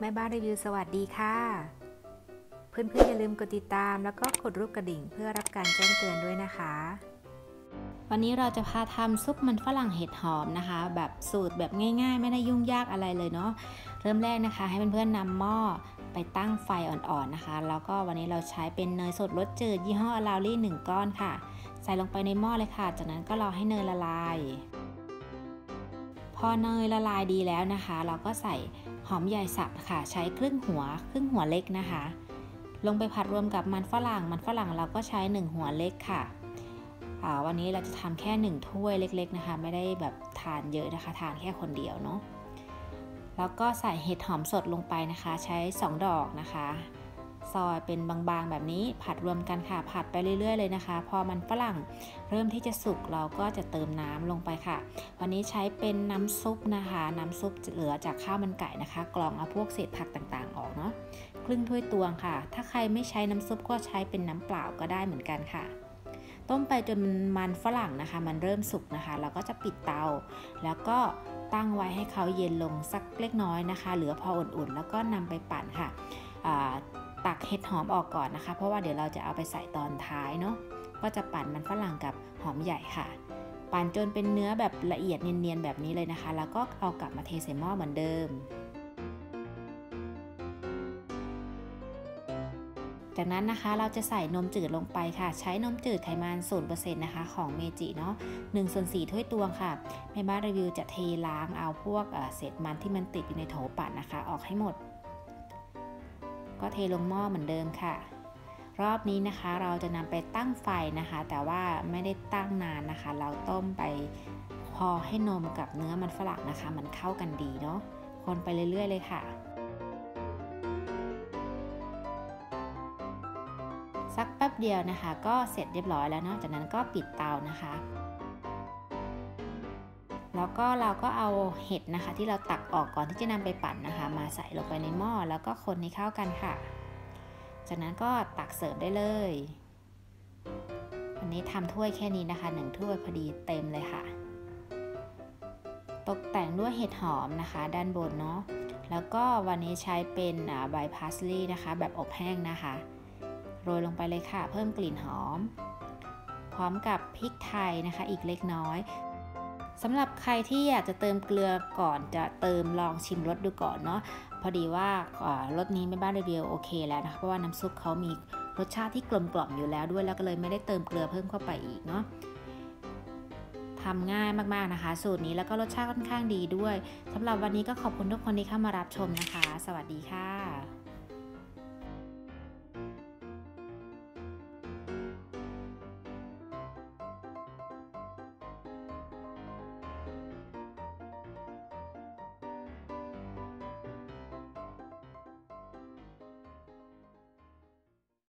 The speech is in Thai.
แม่บ้านรีวิวสวัสดีค่ะ เพื่อนๆอย่าลืมกดติดตามแล้วก็กดรูปกระดิ่งเพื่อรับการแจ้งเตือนด้วยนะคะ วันนี้เราจะพาทำซุปมันฝรั่งเห็ดหอมนะคะ แบบสูตรแบบง่าย ๆ ไม่ได้ยุ่งยากอะไรเลยเนาะเริ่มแรกนะคะ ให้เพื่อนๆนำหม้อไปตั้งไฟอ่อนๆนะคะ แล้วก็วันนี้เราใช้เป็นเนยสดรสจืดยี่ห้ออลาลี่1ก้อนค่ะ ใส่ลงไปในหม้อเลยค่ะ จากนั้นก็รอให้เนยละลาย พอเนยละลายดีแล้วนะคะ เราก็ใส่ หอมใหญ่สับค่ะ ใช้ครึ่งหัว ครึ่งหัวเล็กนะคะ ลงไปผัดรวมกับมันฝรั่ง มันฝรั่งเราก็ใช้ 1 หัวเล็กค่ะ วันนี้เราจะทำแค่ 1 ถ้วยเล็ก ๆนะคะ ไม่ได้แบบทานเยอะนะคะ ทานแค่คนเดียวเนาะ แล้วก็ใส่เห็ดหอมสดลงไปนะคะ ใช้ 2 ดอกนะคะ ซอยเป็นบางๆ แบบนี้ผัดรวมกันค่ะ ผัดไปเรื่อยๆเลยนะคะ พอมันฝรั่งเริ่มที่จะสุกเราก็จะเติมน้ำลงไปค่ะ วันนี้ใช้เป็นน้ำซุปนะคะ น้ำซุปเหลือจากข้าวมันไก่นะคะ กรองเอาพวกเศษผักต่างๆ ออกเนาะครึ่งถ้วยตวงค่ะ ถ้าใครไม่ใช้น้ำซุปก็ใช้เป็นน้ำเปล่าก็ได้เหมือนกันค่ะต้มไปจนมันฝรั่งนะคะ มันเริ่มสุกนะคะ เราก็จะปิดเตา แล้วก็ตั้งไว้ให้เขาเย็นลงสักเล็กน้อยนะคะ เหลือพออุ่นๆ แล้วก็นำไปปั่นค่ะ เห็ดหอมออกก่อนนะคะ เพราะว่าเดี๋ยวเราจะเอาไปใส่ตอนท้ายเนาะก็จะปั่นมันฝรั่งกับหอมใหญ่ค่ะปั่นจนเป็นเนื้อแบบละเอียดเนียนๆแบบนี้เลยนะคะ แล้วก็เอากลับมาเทใส่หม้อเหมือนเดิม จากนั้นนะคะเราจะใส่นมจืดลงไปค่ะ ใช้นมจืดไขมัน0%นะคะของเมจิเนาะ1ส่วน4ถ้วยตวงค่ะแม่บ้านรีวิวจะเทล้างเอาพวกเศษมันที่มันติดอยู่ในโถปั่นนะคะ ออกให้หมด ก็เทลงหม้อเหมือนเดิมค่ะ รอบนี้นะคะเราจะนำไปตั้งไฟนะคะ แต่ว่าไม่ได้ตั้งนานนะคะ เราต้มไปพอให้นมกับเนื้อมันฝรั่งนะคะ มันเข้ากันดีเนาะคนไปเรื่อยๆเลยค่ะสักแป๊บเดียวนะคะ ก็เสร็จเรียบร้อยแล้วเนาะจากนั้นก็ปิดเตานะคะ แล้วก็เราก็เอาเห็ดนะคะ ที่เราตักออกก่อนที่จะนำไปปั่นนะคะ มาใส่ลงไปในหม้อแล้วก็คนให้เข้ากันค่ะ จากนั้นก็ตักเสิร์ฟได้เลย วันนี้ทำถ้วยแค่นี้นะคะหนึ่งถ้วยพอดีเต็มเลยค่ะ ตกแต่งด้วยเห็ดหอมนะคะ ด้านบนเนาะแล้วก็วันนี้ใช้เป็นใบพาสลีย์นะคะ แบบอบแห้งนะคะ โรยลงไปเลยค่ะ เพิ่มกลิ่นหอม พร้อมกับพริกไทยนะคะ อีกเล็กน้อย สำหรับใครที่อยากจะเติมเกลือก่อนจะเติมลองชิมรสดูก่อนเนาะพอดีว่ารสนี้ไม่บ้านรีวิวโอเคแล้วนะคะเพราะว่าน้ำซุปเขามีรสชาติที่กลมกล่อมอยู่แล้วด้วยแล้วก็เลยไม่ได้เติมเกลือเพิ่มเข้าไปอีกเนาะทำง่ายมากๆนะคะ สูตรนี้แล้วก็รสชาติค่อนข้างดีด้วยสำหรับวันนี้ก็ขอบคุณทุกคนที่เข้ามารับชมนะคะ สวัสดีค่ะ